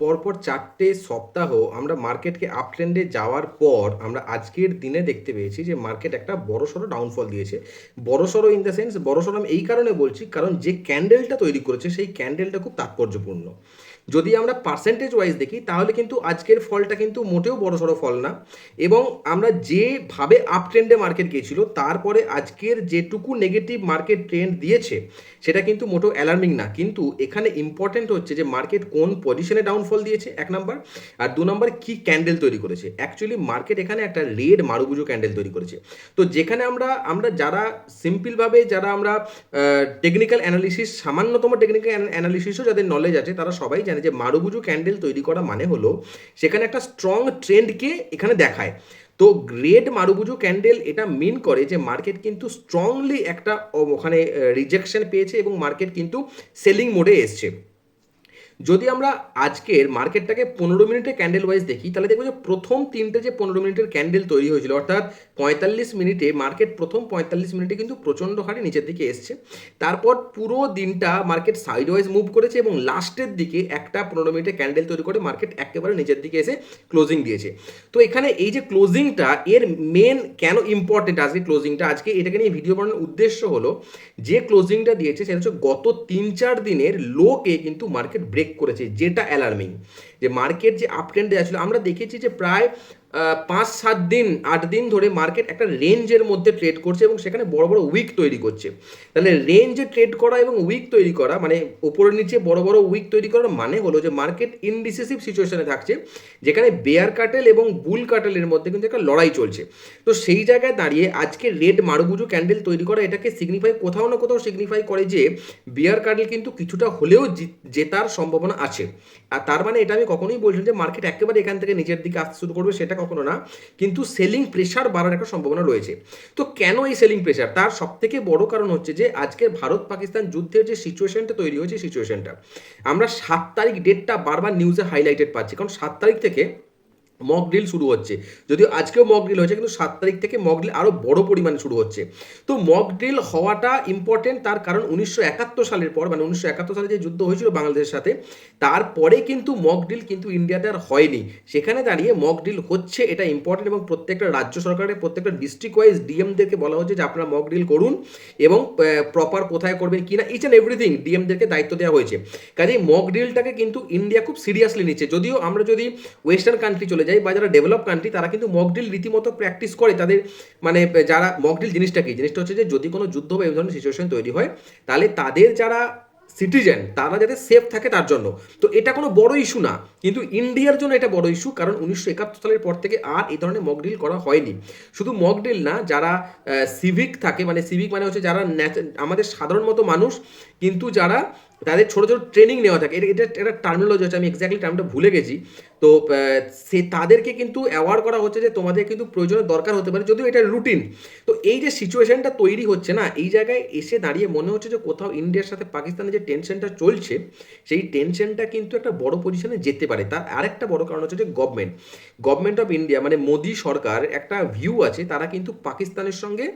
পরপর চারটে সপ্তাহ আমরা মার্কেটকে আপ ট্রেন্ডে যাওয়ার পর আমরা আজকের দিনে দেখতে পেয়েছি যে মার্কেট একটা বড়সড় ডাউনফল দিয়েছে। বড় সড়ো ইন দ্য সেন্স বড় সড়ো আমি এই কারণে বলছি কারণ যে ক্যান্ডেলটা তৈরি করেছে, সেই ক্যান্ডেলটা খুব তাৎপর্যপূর্ণ। যদি আমরা পার্সেন্টেজ ওয়াইজ দেখি, তাহলে কিন্তু আজকের ফলটা কিন্তু মোটেও বড় সড়ো ফল না। এবং আমরা যেভাবে আপ ট্রেন্ডে মার্কেট গিয়েছিল, তারপরে আজকের যেটুকু নেগেটিভ মার্কেট ট্রেন্ড দিয়েছে, সেটা কিন্তু মোটেও অ্যালার্মিং না। কিন্তু এখানে ইম্পর্টেন্ট হচ্ছে যে মার্কেট কোন পজিশনে ডাউনফল দিয়েছে, এক নাম্বার আর দু নম্বর কি ক্যান্ডেল তৈরি করেছে। অ্যাকচুয়ালি মার্কেট এখানে একটা রেড মারুবুজো ক্যান্ডেল তৈরি করেছে। তো যেখানে আমরা আমরা যারা সিম্পলভাবে যারা আমরা টেকনিক্যাল অ্যানালিসিস সামান্যতম টেকনিক্যাল অ্যানালিসিসও যাদের নলেজ আছে, তারা সবাই জানে যে মারুবুজু ক্যান্ডেল তৈরি করা মানে হলো, সেখানে একটা স্ট্রং ট্রেন্ডকে এখানে দেখায়। তো গ্রেড মারুবুজু ক্যান্ডেল এটা মিন করে যে মার্কেট কিন্তু স্ট্রংলি একটা, ওখানে রিজেকশন পেয়েছে এবং মার্কেট কিন্তু সেলিং মোডে এসছে। যদি আমরা আজকের মার্কেটটাকে পনেরো মিনিটে ক্যান্ডেল ওয়াইজ দেখি, তাহলে দেখব যে প্রথম তিনটে যে পনেরো মিনিটের ক্যান্ডেল তৈরি হয়েছিল, অর্থাৎ পঁয়তাল্লিশ মিনিটে মার্কেট প্রথম পঁয়তাল্লিশ মিনিটে কিন্তু প্রচণ্ড হারে নিচের দিকে এসছে। তারপর পুরো দিনটা মার্কেট সাইড ওয়াইজ মুভ করেছে এবং লাস্টের দিকে একটা পনেরো মিনিটে ক্যান্ডেল তৈরি করে মার্কেট একেবারে নিচের দিকে এসে ক্লোজিং দিয়েছে। তো এখানে এই যে ক্লোজিংটা এর মেন কেন ইম্পর্টেন্ট আজকে ক্লোজিংটা আজকে এটাকে নিয়ে ভিডিও বানানোর উদ্দেশ্য হলো, যে ক্লোজিংটা দিয়েছে, সেটা হচ্ছে গত তিন চার দিনের লোকে কিন্তু মার্কেট ব্রেক করেছে যেটা অ্যালার্মিং যে মার্কেট যে আপ ট্রেন্ডে আসলে আমরা দেখেছি যে প্রায় পাঁচ সাত দিন, আট দিন ধরে মার্কেট একটা রেঞ্জের মধ্যে ট্রেড করছে এবং সেখানে বড় বড় উইক তৈরি করছে। তাহলে রেঞ্জে ট্রেড করা এবং উইক তৈরি করা মানে ওপরের নিচে বড় বড় উইক তৈরি করার মানে হলো যে মার্কেট ইনডিসিসিভ সিচুয়েশনে থাকছে, যেখানে বেয়ার কাটেল এবং বুল কাটেলের মধ্যে কিন্তু একটা লড়াই চলছে। তো সেই জায়গায় দাঁড়িয়ে আজকে রেড মারুবুজু ক্যান্ডেল তৈরি করা, এটাকে সিগনিফাই কোথাও না কোথাও সিগনিফাই করে যে বিয়ার কাটেল কিন্তু কিছুটা হলেও জেতার সম্ভাবনা আছে। আর তার মানে এটা আমি কখনোই বলছি যে মার্কেট একেবারে এখান থেকে নিচের দিকে আসতে শুরু করবে, সেটা কখনো না, কিন্তু সেলিং প্রেশার বাড়ার একটা সম্ভাবনা রয়েছে। তো কেন এই সেলিং প্রেশার তার সব থেকে বড় কারণ হচ্ছে যে আজকের ভারত পাকিস্তান যুদ্ধের যে সিচুয়েশনটা তৈরি হয়েছে সিচুয়েশনটা আমরা সাত তারিখ ডেটটা বারবার নিউজে হাইলাইটেড পাচ্ছি। কারণ সাত তারিখ থেকে মক ড্রিল শুরু হচ্ছে। যদিও আজকেও মক ড্রিল হয়েছে, কিন্তু সাত তারিখ থেকে মক ড্রিল আরও বড় পরিমাণে শুরু হচ্ছে। তো মক ড্রিল হওয়াটা ইম্পর্টেন্ট তার কারণ উনিশশো একাত্তর সালের পর মানে উনিশশো একাত্তর সালে যে যুদ্ধ হয়েছিল বাংলাদেশের সাথে, তারপরে কিন্তু মক ড্রিল কিন্তু ইন্ডিয়াতে আর হয়নি। সেখানে দাঁড়িয়ে মক ড্রিল হচ্ছে, এটা ইম্পর্টেন্ট এবং প্রত্যেকটা রাজ্য সরকারের, প্রত্যেকটা ডিস্ট্রিক্ট ওয়াইজ ডিএমদেরকে বলা হচ্ছে যে আপনারা মক ড্রিল করুন এবং প্রপার কোথায় করবেন, কিনা ইচ অ্যান্ড এভরিথিং ডিএমদেরকে দায়িত্ব দেওয়া হয়েছে। কাজেই মক ড্রিলটাকে কিন্তু ইন্ডিয়া খুব সিরিয়াসলি নিচ্ছে। যদিও আমরা যদি ওয়েস্টার্ন কান্ট্রি চলে যাই বা যারা ডেভেলপ কান্ট্রি তারা কিন্তু মকডিল রীতিমতো প্র্যাকটিস করে তাদের মানে যারা মকডিল জিনিসটা কি জিনিসটা হচ্ছে যে যদি কোনো যুদ্ধ বা এই ধরনের সিচুয়েশন তৈরি হয়, তাহলে তাদের যারা সিটিজেন তারা যাতে সেফ থাকে তার জন্য। তো এটা কোনো বড় ইস্যু না, কিন্তু ইন্ডিয়ার জন্য এটা বড় ইস্যু কারণ উনিশশো একাত্তর সালের পর থেকে আর এই ধরনের মকডিল করা হয়নি। শুধু মকডিল না, যারা সিভিক থাকে মানে সিভিক মানে হচ্ছে যারা আমাদের সাধারণ মতো মানুষ, কিন্তু যারা তাদের ছোটো ছোটো ট্রেনিং নেওয়া থাকে। এটা এটা, একটা টার্মিনোলজি হচ্ছে আমি এক্স্যাক্টলি টার্মটা ভুলে গেছি। তো সে তাদেরকে কিন্তু অ্যাওয়ার করা হচ্ছে যে তোমাদের কিন্তু প্রয়োজনের দরকার হতে পারে, যদিও এটা রুটিন তো এই যে সিচুয়েশনটা তৈরি হচ্ছে না, এই জায়গায় এসে দাঁড়িয়ে মনে হচ্ছে যে কোথাও ইন্ডিয়ার সাথে পাকিস্তানের যে টেনশনটা চলছে, সেই টেনশনটা কিন্তু একটা বড় পজিশনে যেতে পারে। তার আরেকটা বড় কারণ হচ্ছে যে গভর্নমেন্ট গভর্নমেন্ট অফ ইন্ডিয়া মানে মোদি সরকার একটা ভিউ আছে, তারা কিন্তু পাকিস্তানের সঙ্গে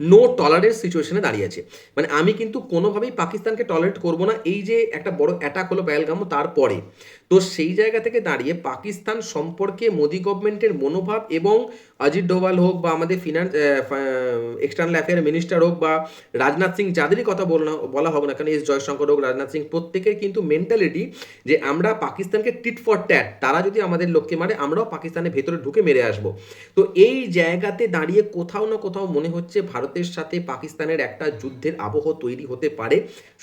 নো টলারেন্স সিচুয়েশনে দাঁড়িয়ে আছে। মানে আমি কিন্তু কোনোভাবেই পাকিস্তানকে টলারেট করব না। এই যে একটা বড় অ্যাটাক হলো পহেলগামও তারপরে। তো সেই জায়গা থেকে দাঁড়িয়ে পাকিস্তান সম্পর্কে মোদি গভর্নমেন্টের মনোভাব এবং অজিত ডোভাল হোক বা আমাদের ফিনান্স এক্সটার্নাল অ্যাফেয়ার মিনিস্টার হোক বা রাজনাথ সিং যাদেরই কথা বলা বলা হোক না কেন, এস জয়শঙ্কর হোক, রাজনাথ সিং, প্রত্যেকের কিন্তু মেন্টালিটি যে আমরা পাকিস্তানকে টিট ফর ট্যাট তারা যদি আমাদের লোককে মারে, আমরাও পাকিস্তানের ভেতরে ঢুকে মেরে আসব। তো এই জায়গাতে দাঁড়িয়ে কোথাও না কোথাও মনে হচ্ছে ভারতের সাথে পাকিস্তানের একটা যুদ্ধের আবহ তৈরি হতে পারে,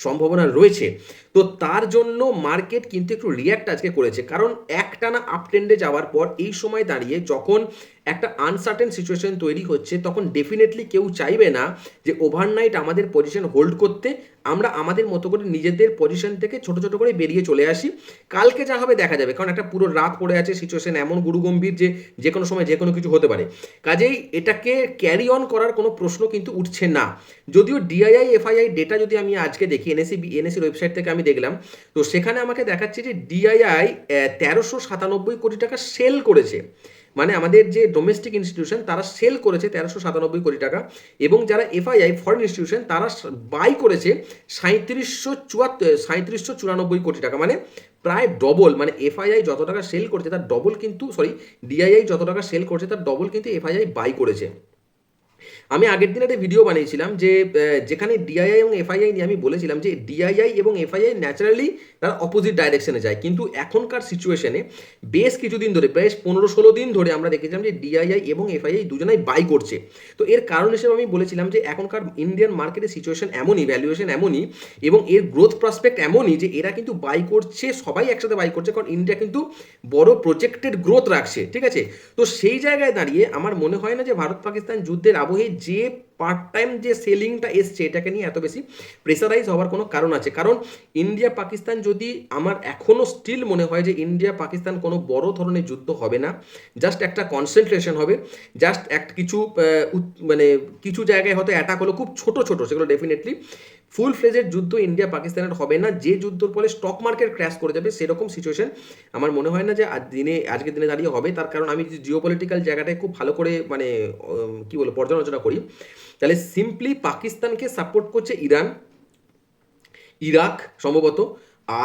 সম্ভাবনা রয়েছে। তো তার জন্য মার্কেট কিন্তু একটু রিয়াক্ট আজকে করেছে। কারণ একটানা আপ ট্রেন্ডে যাওয়ার পর এই সময় দাঁড়িয়ে যখন একটা আনসার্টেন সিচুয়েশন তৈরি হচ্ছে, তখন ডেফিনেটলি কেউ চাইবে না যে ওভারনাইট আমাদের পজিশন হোল্ড করতে, আমরা আমাদের মতো করে নিজেদের পজিশন থেকে ছোট ছোট করে বেরিয়ে চলে আসি। কালকে যা হবে দেখা যাবে, কারণ একটা পুরো রাত পড়ে আছে সিচুয়েশন এমন গুরুগম্ভীর যে যে কোনো সময় যে কোনো কিছু হতে পারে। কাজেই এটাকে ক্যারি অন করার কোনো প্রশ্ন কিন্তু উঠছে না। যদিও ডিআইআই এফআইআই ডেটা যদি আমি আজকে দেখি এনএসি এনএসির ওয়েবসাইট থেকে আমি দেখলাম, তো সেখানে আমাকে দেখাচ্ছে যে ডিআইআই তেরোশো সাতানব্বই কোটি টাকা সেল করেছে। মানে আমাদের যে ডোমেস্টিক ইনস্টিটিউশন তারা সেল করেছে তেরোশো সাতানব্বই কোটি টাকা এবং যারা এফআইআই ফরেন ইনস্টিটিউশন তারা বাই করেছে সাঁত্রিশশো চুয়াত্তর সাঁত্রিশশো চুরানব্বই কোটি টাকা। মানে প্রায় ডবল মানে এফআইআই যত টাকা সেল করছে, তার ডবল কিন্তু সরি ডিআইআই যত টাকা সেল করছে, তার ডবল কিন্তু এফআইআই বাই করেছে। আমি আগের দিন একটা ভিডিও বানিয়েছিলাম যে যেখানে ডিআইআই এবং এফআইআই নিয়ে আমি বলেছিলাম যে ডিআইআই এবং এফআইআই ন্যাচারালি তারা অপোজিট ডাইরেকশনে যায়। কিন্তু এখনকার সিচুয়েশনে বেশ কিছুদিন ধরে, প্রায় পনেরো ষোলো দিন ধরে আমরা দেখেছিলাম যে ডিআইআই এবং এফআইআই দুজনাই বাই করছে। তো এর কারণ হিসেবে আমি বলেছিলাম যে, এখনকার ইন্ডিয়ান মার্কেটের সিচুয়েশন এমনই ভ্যালুয়েশন এমনই এবং এর গ্রোথ প্রসপেক্ট এমনই যে, এরা কিন্তু বাই করছে, সবাই একসাথে বাই করছে কারণ ইন্ডিয়া কিন্তু বড় প্রজেক্টেড গ্রোথ রাখছে, ঠিক আছে? তো সেই জায়গায় দাঁড়িয়ে আমার মনে হয় না যে ভারত পাকিস্তান যুদ্ধের আবহে যে পার্ট টাইম যে সেলিংটা এসছে, এটাকে নিয়ে এত বেশি প্রেসারাইজ হওয়ার কোনো কারণ আছে। কারণ ইন্ডিয়া পাকিস্তান যদি আমার এখনও স্টিল মনে হয় যে ইন্ডিয়া পাকিস্তান কোনো বড় ধরনের যুদ্ধ হবে না জাস্ট একটা কনসেন্ট্রেশন হবে জাস্ট এক কিছু মানে কিছু জায়গায় হয়তো অ্যাটাক হলো, খুব ছোট ছোট, সেগুলো ডেফিনেটলি ফুল ফ্লেজের যুদ্ধ ইন্ডিয়া পাকিস্তানের হবে না। যে যুদ্ধর ফলে স্টক মার্কেট ক্র্যাশ করে যাবে, সেরকম সিচুয়েশন আমার মনে হয় না যে আজ দিনে, আজকের দিনে দাঁড়িয়ে হবে। তার কারণ আমি জিও পলিটিক্যাল জায়গাটায় খুব ভালো করে মানে কি বলব, পর্যালোচনা করি। তাহলে সিম্পলি পাকিস্তানকে সাপোর্ট করছে ইরান, ইরাক সম্ভবত,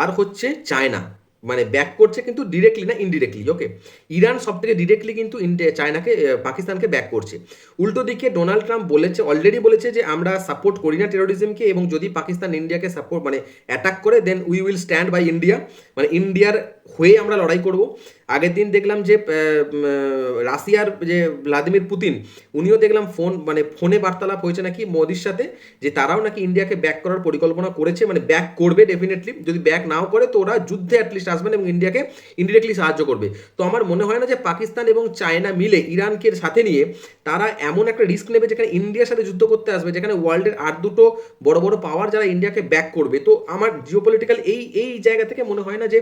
আর হচ্ছে চায়না। মানে ব্যাক করছে কিন্তু ডিরেক্টলি না ইনডিরেক্টলি ওকে ইরান সব থেকে ডিরেক্টলি কিন্তু চায়নাকে পাকিস্তানকে ব্যাক করছে। উল্টো দিকে ডোনাল্ড ট্রাম্প বলেছে অলরেডি বলেছে যে আমরা সাপোর্ট করি না টেরোরিজমকে এবং যদি পাকিস্তান ইন্ডিয়াকে সাপোর্ট মানে অ্যাটাক করে then we will stand by India মানে ইন্ডিয়ার হয়ে আমরা লড়াই করব। আগের দিন দেখলাম যে রাশিয়ার যে ভ্লাদিমির পুতিন, উনিও দেখলাম ফোন মানে ফোনে বার্তালাপ হয়েছে নাকি মোদির সাথে, যে তারাও নাকি ইন্ডিয়াকে ব্যাক করার পরিকল্পনা করেছে মানে ব্যাক করবে ডেফিনেটলি যদি ব্যাক নাও করে তো ওরা যুদ্ধে অ্যাটলিস্ট আসবেন এবং ইন্ডিয়াকে ইনডিরেক্টলি সাহায্য করবে। তো আমার মনে হয় না যে পাকিস্তান এবং চায়না মিলে ইরানকে সাথে নিয়ে তারা এমন একটা রিস্ক নেবে যেখানে ইন্ডিয়ার সাথে যুদ্ধ করতে আসবে, যেখানে ওয়ার্ল্ডের আর দুটো বড় বড় পাওয়ার যারা ইন্ডিয়াকে ব্যাক করবে। তো আমার জিওপলিটিক্যাল এই এই জায়গা থেকে মনে হয় না যে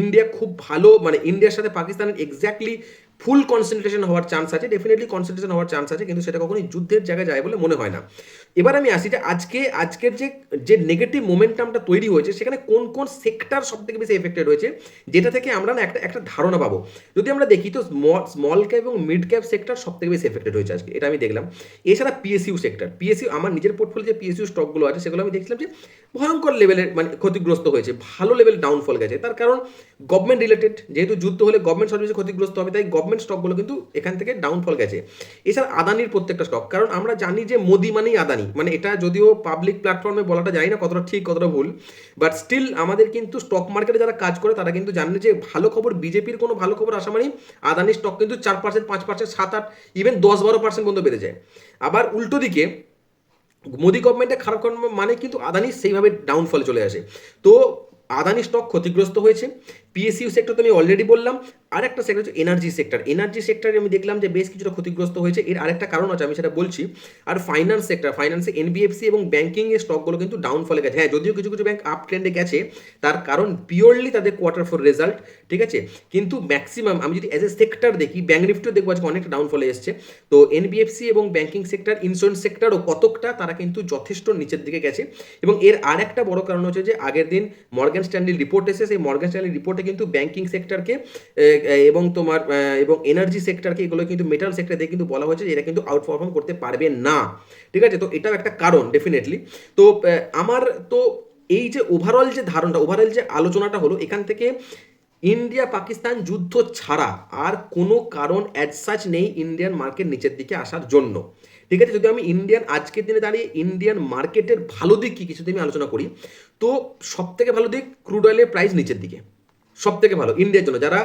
ইন্ডিয়া খুব ভালো মানে ইন্ডিয়ার সাথে পাকিস্তানের এক্স্যাক্টলি ফুল কনসেন্ট্রেশন হওয়ার চান্স আছে ডেফিনেটলি কনসেন্ট্রেশন হওয়ার চান্স আছে, কিন্তু সেটা কখনোই যুদ্ধের জায়গায় যায় বলে মনে হয় না। এবার আমি আসি যে আজকে, আজকের যে যে নেগেটিভ মোমেন্টামটা তৈরি হয়েছে, সেখানে কোন কোন সেক্টর সব থেকে বেশি এফেক্টেড হয়েছে যেটা থেকে আমরা না একটা একটা ধারণা পাবো। যদি আমরা দেখি তো স্মল ক্যাপ এবং মিড ক্যাপ সেক্টর সব থেকে বেশি এফেক্টেড হয়েছে আজকে, এটা আমি দেখলাম। এছাড়া পিএসইউ সেক্টর পিএসইউ আমার নিজের পোর্টফোলিও যে পিএসইউ স্টকগুলো আছে, সেগুলো আমি দেখছিলাম যে ভয়ঙ্কর লেভেলের মানে ক্ষতিগ্রস্ত হয়েছে, ভালো লেভেল ডাউনফল গেছে। তার কারণ গভর্নমেন্ট রিলেটেড যেহেতু যুদ্ধ হলে গভর্নমেন্ট সার্ভিসে ক্ষতিগ্রস্ত হবে, তাই গভর্নমেন্ট স্টকগুলো কিন্তু এখান থেকে ডাউনফল গেছে। এছাড়া আদানির প্রত্যেকটা স্টক কারণ আমরা জানি যে মোদি মানেই আদানি। মানে এটা যদিও পাবলিক প্ল্যাটফর্মে বলাটা জানি না কতটা ঠিক, কতটা ভুল বাট স্টিল আমাদের কিন্তু স্টক মার্কেটে যারা কাজ করে তারা কিন্তু জানে যে ভালো খবর বিজেপির কোনো ভালো খবর আসা মানেই আদানির স্টক কিন্তু চার পার্সেন্ট পাঁচ পার্সেন্ট সাত, আট ইভেন দশ, বারো পার্সেন্ট পর্যন্ত বেড়ে যায়। আবার উল্টো দিকে মোদি গভর্নমেন্টের খারাপ মানে কিন্তু আদানি সেইভাবে ডাউনফল চলে আসে। তো আদানি স্টক ক্ষতিগ্রস্ত হয়েছে পিএসইউ সেক্টর তো আমি অলরেডি বললাম। আর একটা সেক্টর হচ্ছে এনার্জি সেক্টর এনার্জি সেক্টরে আমি দেখলাম যে বেশ কিছুটা ক্ষতিগ্রস্ত হয়েছে। এর আরেকটা কারণ আছে, আমি সেটা বলছি। আর ফাইন্যান্স সেক্টর ফাইন্যান্সে এনবিএফসি এবং ব্যাঙ্কিং এর স্টকগুলো কিন্তু ডাউনফলে গেছে। হ্যাঁ যদিও কিছু কিছু ব্যাংক আপ ট্রেন্ডে গেছে, তার কারণ পিওরলি তাদের কোয়ার্টার ফোর রেজাল্ট ঠিক আছে? কিন্তু ম্যাক্সিমাম আমি যদি অ্যাজ এ সেক্টর দেখি ব্যাঙ্ক নিফটিও দেখব আজকে অনেকটা ডাউনফলে এসছে। তো এনবিএফসি এবং ব্যাঙ্কিং সেক্টর ইন্স্যুরেন্স সেক্টরও কতকটা, তারা কিন্তু যথেষ্ট নিচের দিকে গেছে। এবং এর আরেকটা বড় কারণ হচ্ছে যে আগের দিন মর্গান স্ট্যান্ডলি রিপোর্ট এসে সেই মর্গান স্ট্যান্ডলি রিপোর্টে কিন্তু ব্যাঙ্কিং সেক্টরকে এবং তোমার এবং এনার্জি সেক্টরকে এগুলো কিন্তু মেটাল সেক্টর দিয়ে কিন্তু বলা হয়েছে যে এরা কিন্তু আউট পারফর্ম করতে পারবে না। ঠিক আছে? তো এটাও একটা কারণ ডেফিনেটলি তো আমার, তো এই যে ওভারঅল যে ধারণটা ওভারঅল যে আলোচনাটা হলো, এখান থেকে ইন্ডিয়া পাকিস্তান যুদ্ধ ছাড়া আর কোনো কারণ অ্যাজ সাচ নেই ইন্ডিয়ান মার্কেট নিচের দিকে আসার জন্য। ঠিক আছে? যদি আমি ইন্ডিয়ান আজকের দিনে দাঁড়িয়ে ইন্ডিয়ান মার্কেটের ভালো দিক কী কিছু আমি আলোচনা করি, তো সব থেকে ভালো দিক ক্রুড অয়েলের প্রাইস নিচের দিকে। সব থেকে ভালো। ইন্ডিয়ার জন্য যারা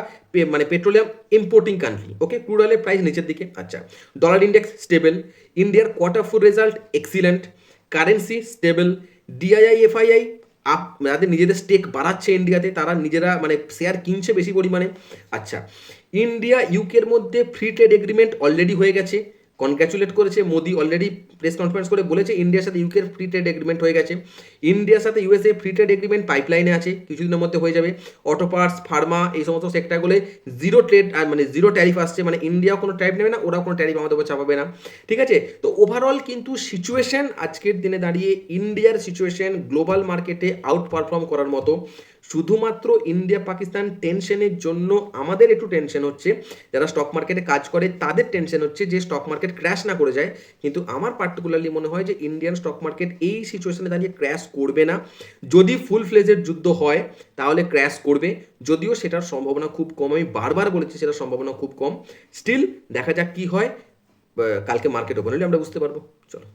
মানে petroleum importing country okay crude অয়েলের প্রাইস নিচের দিকে। আচ্ছা ডলার ইন্ডেক্স স্টেবল ইন্ডিয়ার quarter four result excellent currency stable DII FII up যাদের নিজেদের স্টেক বাড়াচ্ছে ইন্ডিয়াতে তারা নিজেরা মানে শেয়ার কিনছে বেশি পরিমাণে। আচ্ছা ইন্ডিয়া ইউকের মধ্যে ফ্রি ট্রেড এগ্রিমেন্ট অলরেডি হয়ে গেছে। কনগ্র্যাচুলেট করেছে, মোদি অলরেডি প্রেস কনফারেন্স করে বলেছে ইন্ডিয়ার সাথে ইউকের ফ্রি ট্রেড এগ্রিমেন্ট হয়ে গেছে। ইন্ডিয়ার সাথে ইউএসএ ফ্রি ট্রেড এগ্রিমেন্ট পাইপলাইনে আছে, কিছুদিনের মধ্যে হয়ে যাবে। অটো পার্টস ফার্মা এই সমস্ত সেক্টরগুলো জিরো ট্রেড মানে জিরো ট্যারিফ আসছে মানে ইন্ডিয়াও কোনো ট্যারিফ নেবে না, ওরাও কোনো ট্যারিফ আমাদের উপর চাপাবে না। ঠিক আছে? তো ওভারঅল কিন্তু সিচুয়েশন আজকের দিনে দাঁড়িয়ে ইন্ডিয়ার সিচুয়েশন গ্লোবাল মার্কেটে আউট পারফর্ম করার মতো। শুধুমাত্র ইন্ডিয়া পাকিস্তান টেনশনের জন্য আমাদের একটু টেনশন হচ্ছে। যারা স্টক মার্কেটে কাজ করে, তাদের টেনশন হচ্ছে যে স্টক মার্কেট ক্র্যাশ না করে যায়। কিন্তু আমার পার্টিকুলারলি মনে হয় যে ইন্ডিয়ান স্টক মার্কেট এই সিচুয়েশনে দাঁড়িয়ে ক্র্যাশ করবে না। যদি ফুল ফ্লেজের যুদ্ধ হয়, তাহলে ক্র্যাশ করবে। যদিও সেটার সম্ভাবনা খুব কম, আমি বারবার বলেছি সেটার সম্ভাবনা খুব কম। স্টিল দেখা যাক কি হয় কালকে মার্কেট ওপেন হলে আমরা বুঝতে পারব। চলো।